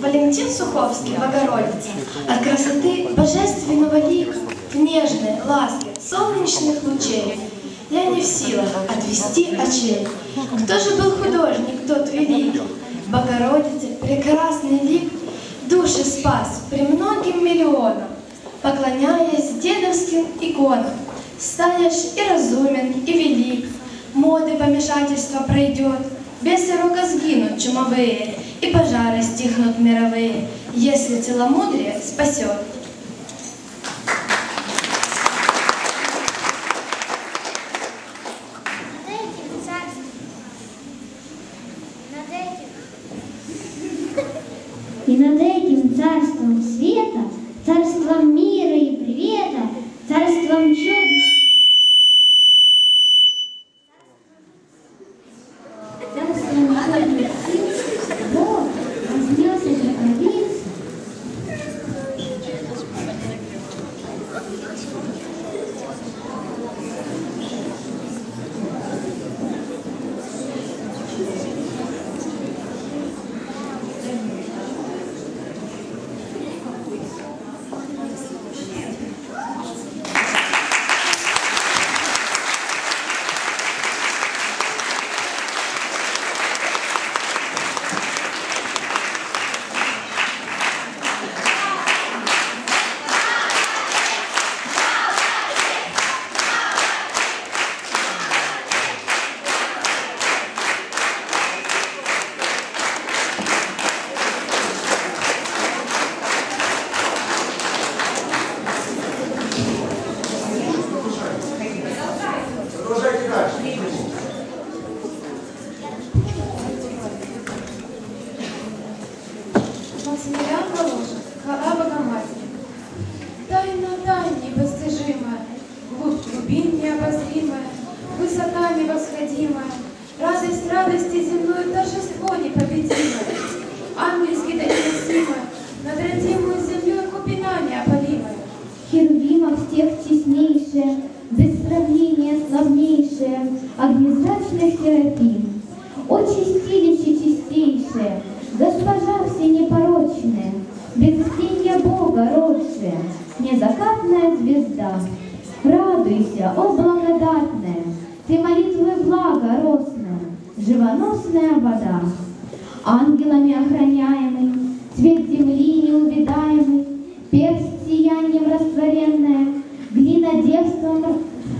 Валентин Суховский, Богородица, от красоты божественного лика, нежной ласке солнечных лучей. Я не в силах отвести очей. Кто же был художник, тот великий? Богородице прекрасный лик души спас при многим миллионам, поклоняясь дедовским иконам. Станешь и разумен, и велик, моды помешательства пройдет, бесы рока сгинут чумовые, и пожары стихнут мировые, если целомудрие спасет. И над этим царством света, Максимилиан Волошин, хвала Богоматери. Тайна тайн непостижимая, глубь глубин необозримая, высота невосходимая, радость радости земной, торжество непобедимое, ангельски донесимое, над родимую землей купина неопалимая. Херувимов всех честнейшая, без сравнения славнейшая, огнезрачных серафим. О чистилище чистейшее, госпожа всенепорочная, без тенья Бога родшая, незакатная звезда. Радуйся, о благодатная, ты молитвы блага росная, живоносная вода. Ангелами охраняемый, цвет земли неувидаемый, перст сиянием растворенная, глина девством,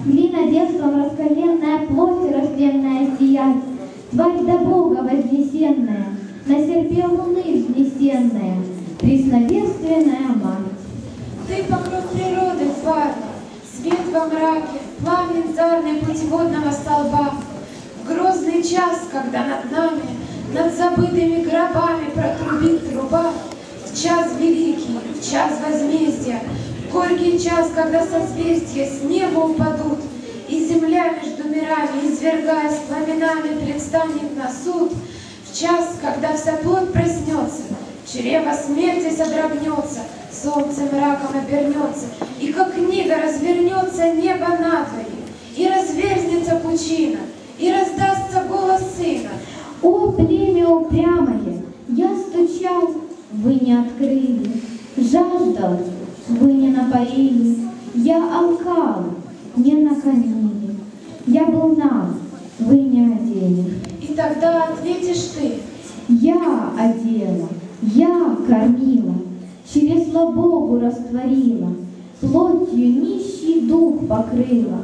глина девством раскаленная, плоть растленная сиять, тварь до Бога вознесенная, на серпе луны взнесенная, пресновенственная мать. Ты покров природы тварный, свет во мраке, пламя зарный путеводного столба. В грозный час, когда над нами, над забытыми гробами протрубит труба, в час великий, в час возмездия, в горький час, когда созвездия с неба упадут, и земля между мирами, извергаясь пламенами, предстанет на суд, час, когда вся плоть проснется, чрево смерти содрогнется, солнце мраком обернется, и как книга развернется небо надвое, и разверзнется пучина, и раздастся голос сына. О, племя упрямое, я стучал, вы не открыли, жаждал, вы не напоили, я алкал, не накормили, я был наг, вы не одели. И тогда ответишь ты, Я одела, я кормила, чресла Богу растворила, плотью нищий дух покрыла,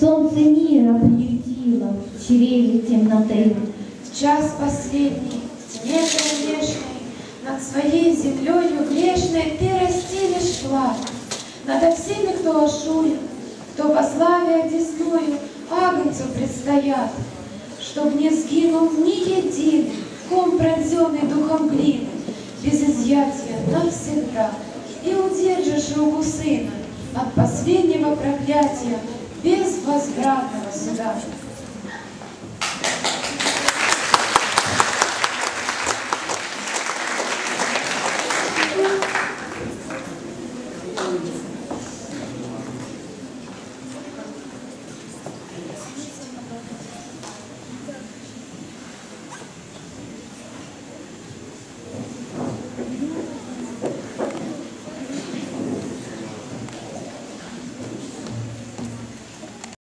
солнце мира приютила в чреве темноты. в час последний, в тьме над своей землею грешной ты растилишь флаг. Надо всеми, кто ошует, кто по славе одесною Агнцу предстоят, чтоб не сгинул ни един, ком пронзенный духом глины, без изъятия навсегда, и удержишь руку сына от последнего проклятия без возвратного суда.